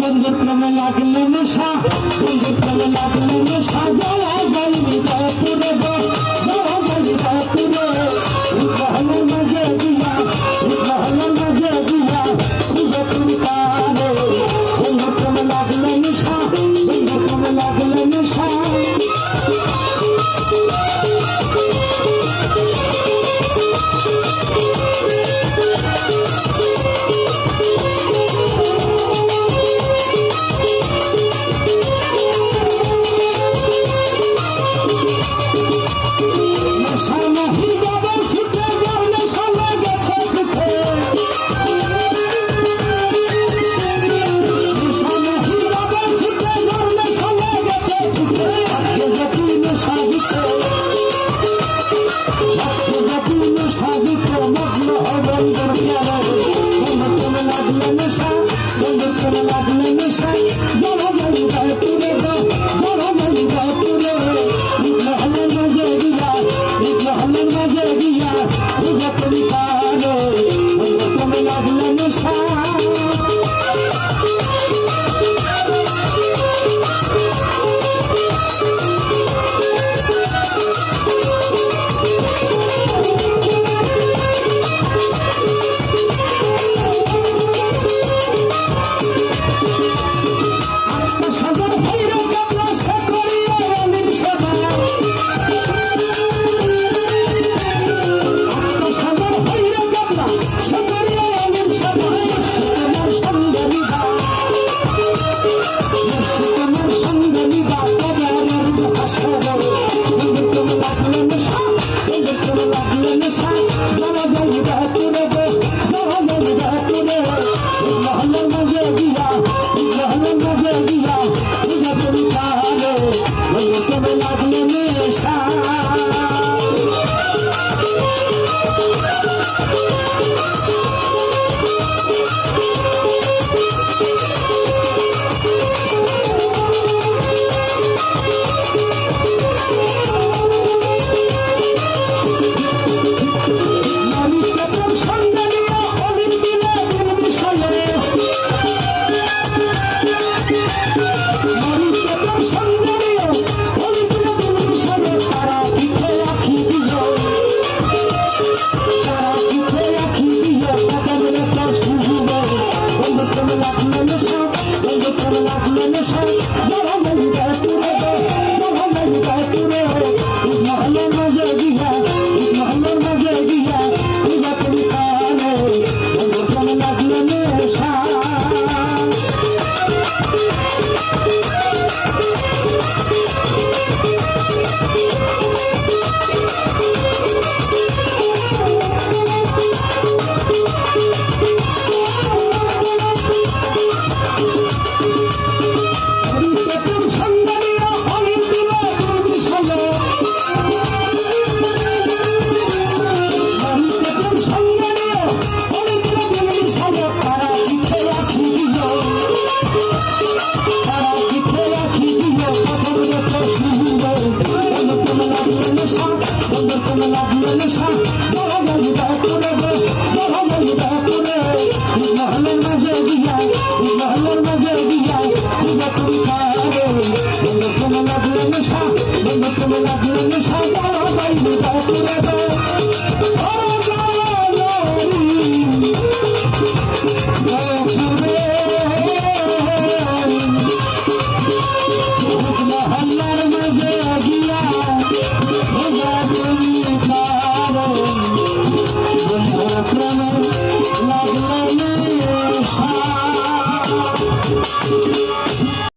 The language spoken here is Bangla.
বন্ধুর প্রেমে লাগলে নেশা, বন্ধুর প্রেমে লাগলে নেশা। যারা জানবি তা পুরো যারা জানবি তা পুরো তুমি লাগলে নিশা